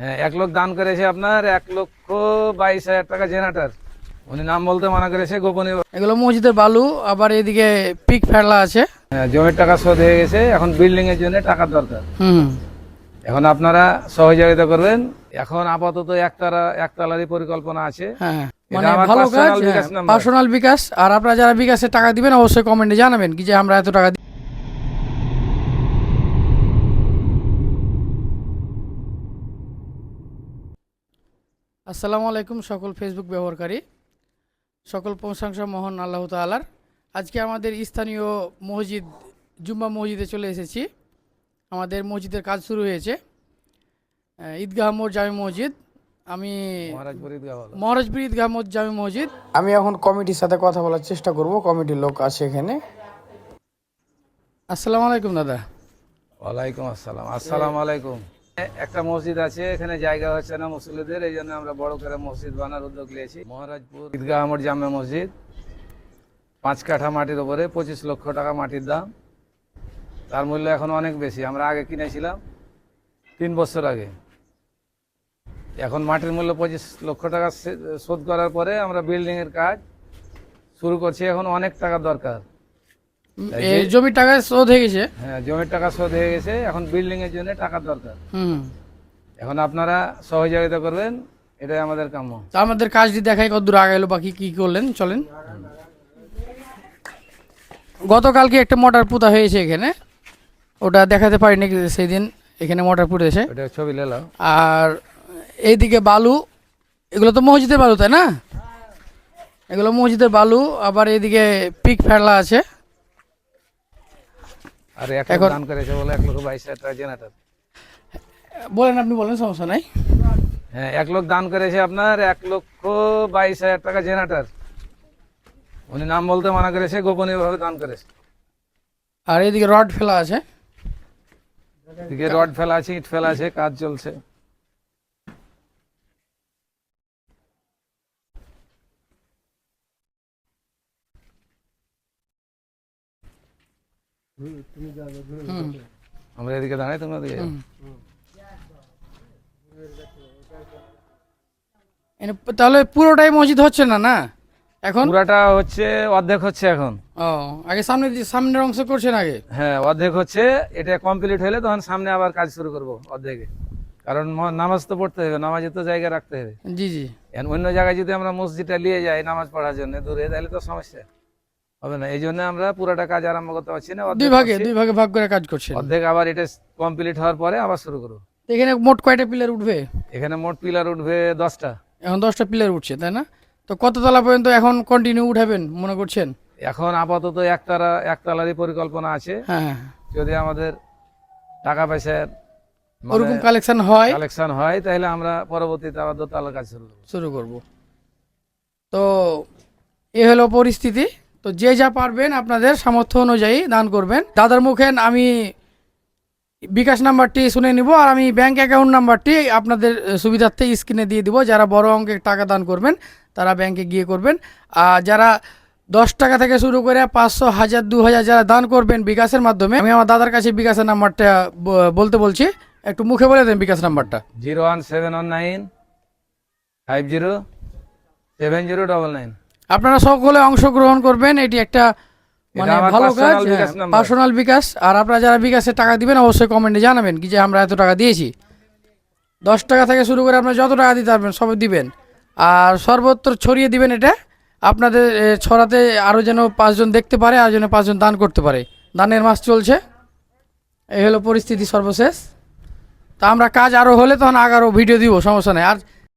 হ্যাঁ এক লোক দান করেছে আপনার এক লক্ষ বাইশ হাজার টাকা জেনারেটার। উনি নাম বলতে মানা করেছে গোপনীয়। এগুলো মসজিদের বালু আবার এদিকে পিক ফেলা আছে। হ্যাঁ, জমির টাকা শোধ হয়ে গেছে এখন বিল্ডিং এর জন্য টাকার দরকার। হুম। এখন আপনারা সহযোগিতা করবেন। এখন আপাতত একতারা একতলারই পরিকল্পনা আছে। হ্যাঁ এটা মানে আমার ভালো কাজ personal bKash number। Personal bKash. আর আপনারা যারা বিকাশে টাকা দিবেন অবশ্যই কমেন্টে জানাবেন কি যে আমরা এত টাকা দি- আসসালামু আলাইকুম সকল ফেসবুক ব্যবহারকারী সকল প্রশংসা মোহন আল্লাহ তাআলার। আজকে আমাদের স্থানীয় মসজিদ জুম্মা মসজিদে চলে এসেছি। আমাদের মসজিদের কাজ শুরু হয়েছে। ঈদগাহ মোড় জামি মসজিদ। আমি মহারাজপুর ঈদগাহ। মহারাজপুর জামি মসজিদ। আমি এখন কমিটির সাথে কথা বলার চেষ্টা করব। কমিটির লোক আছে এখানে। আসসালামু আলাইকুম দাদা। ওয়ালাইকুম আসসালাম। আসসালামু আলাইকুম। একটা মসজিদ আছে এখানে জায়গা হচ্ছে না মুসলিদের এই জন্য আমরা বড় করে মসজিদ বানার উদ্যোগ নিয়েছি। মহারাজপুর ঈদগাহ আমর জামে মসজিদ পাঁচ কাঠা মাটির উপরে পঁচিশ লক্ষ টাকা মাটির দাম। তার মূল্য এখন অনেক বেশি আমরা আগে কিনেছিলাম তিন বছর আগে। এখন মাটির মূল্য পঁচিশ লক্ষ টাকা শোধ করার পরে আমরা বিল্ডিং এর কাজ শুরু করছি এখন অনেক টাকা দরকার। জমির টাকা শোধ হয়ে গেছে? হ্যাঁ জমির টাকা শোধ হয়ে গেছে। এখন বিল্ডিং এর জন্য টাকার দরকার। হুম। এখন আপনারা সহযোগিতা করবেন এটাই আমাদের কাম্য। তা আমাদের কাজটি দেখাই কত দূর আগাইলো বাকি কি করলেন চলেন। গতকালকে একটা মোটর পুঁতা হয়েছে এখানে। ওটা দেখাতে পারিনি সেই দিন এখানে মোটর পুঁতেছে ওটা ছবি লেলাও আর এইদিকে বালু এগুলো তো মসজিদের বালু তাই না? এগুলো মসজিদের বালু আবার এদিকে পিক ফেলা আছে। আর এক লোক দান করেছে বলে এক লক্ষ বাইশ হাজার টাকা জেনারেটর। বলেন আপনি বলেন সমস্যা নাই। হ্যাঁ এক লোক দান করেছে আপনার এক লক্ষ বাইশ হাজার টাকা জেনারেটর। উনি নাম বলতে মানা করেছে গোপনীয় ভাবে দান করেছে। আর এদিকে রড ফেলা আছে। এদিকে রড ফেলা আছে ইট ফেলা আছে কাজ চলছে। আমরা এদিকে দাঁড়াই তোমরা। এনে তাহলে পুরোটাই মসজিদ হচ্ছে না না? এখন? পুরাটা হচ্ছে অর্ধেক হচ্ছে এখন। ও আগে সামনে সামনের অংশ করছেন আগে? হ্যাঁ অর্ধেক হচ্ছে এটা কমপ্লিট হলে তখন সামনে আবার কাজ শুরু করব অর্ধেকে। কারণ নামাজ তো পড়তে হবে নামাজে তো জায়গা রাখতে হবে। জি জি। এখন অন্য জায়গায় যদি আমরা মসজিদটা নিয়ে যাই নামাজ পড়ার জন্য দূরে তাহলে তো সমস্যা। হবে না। এই জন্য আমরা পুরোটা কাজ আরম্ভ করতে পারছি না। দুই ভাগে দুই ভাগে ভাগ করে কাজ করছেন। অর্ধেক আবার এটা কমপ্লিট হওয়ার পরে আবার শুরু করব। এখানে মোট কয়টা পিলার উঠবে? এখানে মোট পিলার উঠবে দশটা। এখন দশটা পিলার উঠছে তাই না? তো কত তলা পর্যন্ত এখন কন্টিনিউ উঠাবেন মনে করছেন? এখন আপাতত একতারা একতলারই পরিকল্পনা আছে। হ্যাঁ হ্যাঁ। যদি আমাদের টাকা পয়সার মানে ওরকম কালেকশন হয়? কালেকশন হয় তাহলে আমরা পরবর্তীতে আবার দোতলার কাজ শুরু করব। শুরু করব। তো এ হলো পরিস্থিতি। তো যে যা পারবেন আপনাদের সামর্থ্য অনুযায়ী দান করবেন। দাদার মুখে আমি বিকাশ নাম্বারটি শুনে নিব আর আমি ব্যাংক অ্যাকাউন্ট নাম্বারটি আপনাদের সুবিধার্থে স্ক্রিনে দিয়ে দিব। যারা বড় অঙ্কের টাকা দান করবেন, তারা ব্যাংকে গিয়ে করবেন। আর যারা দশ টাকা থেকে শুরু করে পাঁচশো, হাজার, দু হাজার যারা দান করবেন বিকাশের মাধ্যমে, আমি আমার দাদার কাছে বিকাশের নাম্বারটা বলতে বলছি। একটু মুখে বলে দেন বিকাশ নাম্বারটা। Zero one seven one nine five zero seven zero double nine. আপনারা সকলে অংশগ্রহণ করবেন এটি একটা মানে ভালো কাজ। পার্সোনাল বিকাশ। আর আপনারা যারা বিকাশে টাকা দিবেন অবশ্যই কমেন্টে জানাবেন কি যে আমরা এত টাকা দিয়েছি। দশ টাকা থেকে শুরু করে আপনারা যত টাকা দিতে পারবেন সব দিবেন। আর সর্বত্র ছড়িয়ে দিবেন এটা আপনাদের ছড়াতে আরও যেন পাঁচজন দেখতে পারে আর যেন পাঁচজন দান করতে পারে। দানের মাস চলছে। এই হলো পরিস্থিতি সর্বশেষ। তা আমরা কাজ আরও হলে তখন আগারও ভিডিও দিব সমস্যা নেই। আর